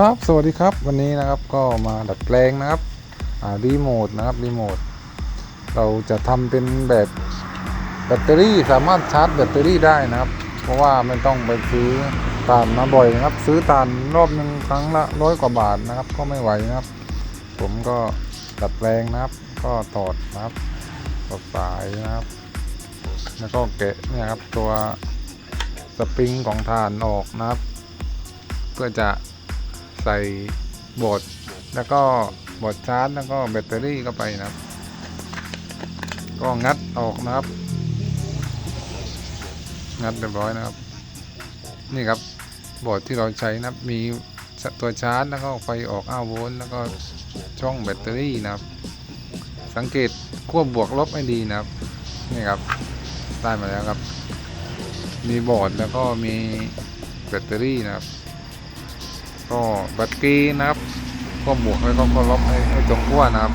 ครับ สวัสดีครับ วันนี้นะครับก็มาดัดแปลงนะครับรีโมทนะครับรีโมทเราจะทำเป็นแบบแบตเตอรี่สามารถชาร์จแบตเตอรี่ได้นะครับ เพราะว่าไม่ต้องไปซื้อตานมาบ่อยนะครับ ซื้อตานรอบหนึ่งครั้งละร้อยกว่าบาทนะครับ ก็ไม่ไหวนะครับ ผมก็ดัดแปลงนะครับ ก็ถอดนะครับถอดสายนะครับ แล้วก็แกะเนี่ยครับตัวสปริงของฐานออกนะครับ เพื่อจะ ใส่บอร์ดแล้วก็บอร์ดชาร์จแล้วก็แบตเตอรี่เข้าไปนะครับ ก็งัดออกนะครับ งัดเรียบร้อยนะครับ นี่ครับบอร์ดที่เราใช้นะครับมีตัวชาร์จแล้วก็ไฟออก5โวลต์แล้วก็ช่องแบตเตอรี่นะครับ สังเกตขั้วบวกลบให้ดีนะครับนี่ครับได้มาแล้วครับ มีบอร์ดแล้วก็มีแบตเตอรี่นะครับ ก็บัตรกีนะครับ ก็บวกแล้วก็ก็ลบให้ให้ตรงขั้วนะครับ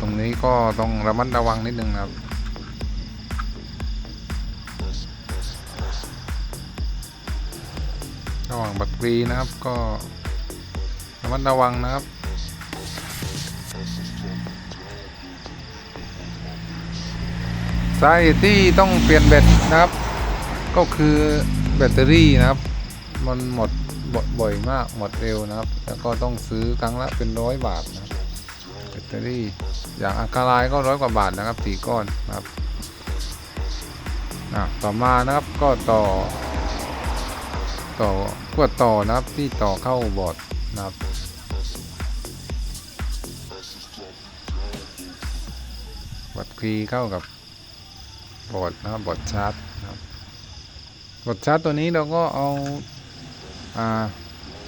ตรงนี้ก็ต้องระมัดระวังนิดนึงนะครับระหว่างบัตรกีนะครับก็ระมัดระวังนะครับสาเหตุที่ต้องเปลี่ยนแบตนะครับ ก็คือแบตเตอรี่นะครับ มันหมดบ่บ่อยมากหมดเร็วนะครับ แล้วก็ต้องซื้อครั้งละเป็นร้อยบาทนะแบตเตอรี่อย่างอาคาไลายก็ร้อยกว่าบาทนะครับสี่ก้อนนะครับอะต่อมานะครับก็ต่อ ต่อขวดต่อนะครับที่ต่อเข้าบอร์ดนะครับบอร์ดคีเข้ากับบอร์ดนะครับบอร์ดชาร์จนะครับบอร์ดชาร์จตัวนี้เราก็เอา อ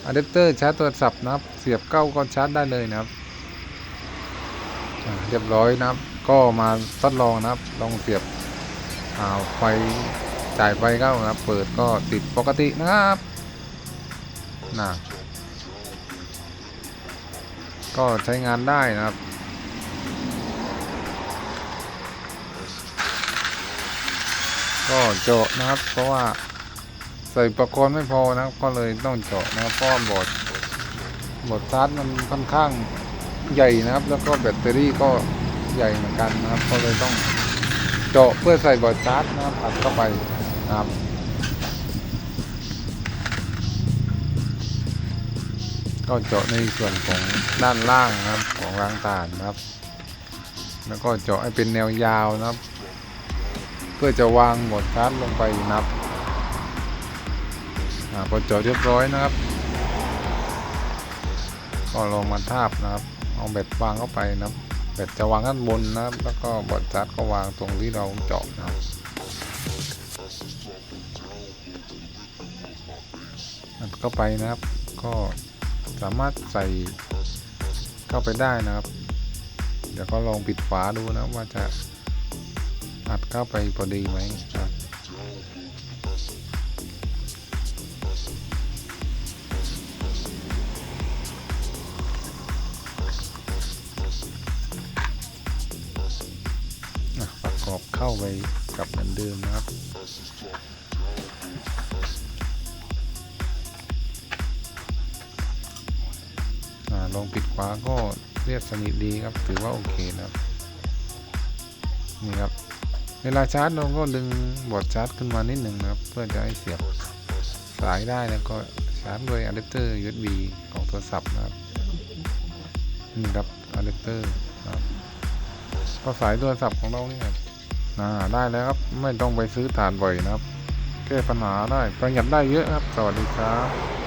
ะแดปเตอร์ชาร์จโทรศัพท์นะครับ เสียบเข้าก็ชาร์จได้เลยนะครับเรียบร้อยนะครับ ก็มาทดลองนะครับ ลองเสียบไฟจ่ายไฟเข้านะครับ เปิดก็ติดปกตินะครับนะก็ใช้งานได้นะครับก็เจาะนะครับ เพราะว่า ใส่อุปกรณ์ไม่พอนะครับ ก็เลยต้องเจาะนะครับเพราะบอดบอดชาร์จมันค่อนข้างใหญ่นะครับ แล้วก็แบตเตอรี่ก็ใหญ่เหมือนกันนะครับ ก็เลยต้องเจาะเพื่อใส่บอดชาร์จนะครับอัดเข้าไปนะครับก็เจาะในส่วนของด้านล่างนะครับของรางตานนะครับ แล้วก็เจาะให้เป็นแนวยาวนะครับ เพื่อจะวางหมดชาร์จลงไปนับ อาพอเจาะเรียบร้อยนะครับ ก็ลงมาทาบนะครับ เอาแบตวางเข้าไปนะครับแบตจะวางด้านบนนะครับ แล้วก็บอร์ดชาร์จก็วางตรงที่เราเจาะนะครับอัดเข้าไปนะครับ ก็สามารถใส่เข้าไปได้นะครับ เดี๋ยวก็ลองปิดฝาดูนะว่าจะอัดเข้าไปพอดีไหมครับ รอบเข้าไปกับเหมือนเดิมนะครับอลองปิดฝาก็เรียบสนิทดีครับ ถือว่าโอเคนะครับ นี่ครับ เวลาชาร์จเราก็ดึงบอร์ดชาร์จขึ้นมานิดหนึ่งนะครับ เพื่อจะให้เสียบสายได้แล้วก็ชาร์จด้วยอะแดปเตอร์ USB ของโทรศัพท์นะครับ นี่ครับอะแดปเตอร์ครับก็สายโทรศัพท์ของเราเนี่ย อ่าได้แล้วครับ ไม่ต้องไปซื้อฐานบ่อยนะครับ แก้ปัญหาได้ประหยัดได้เยอะครับ สวัสดีครับ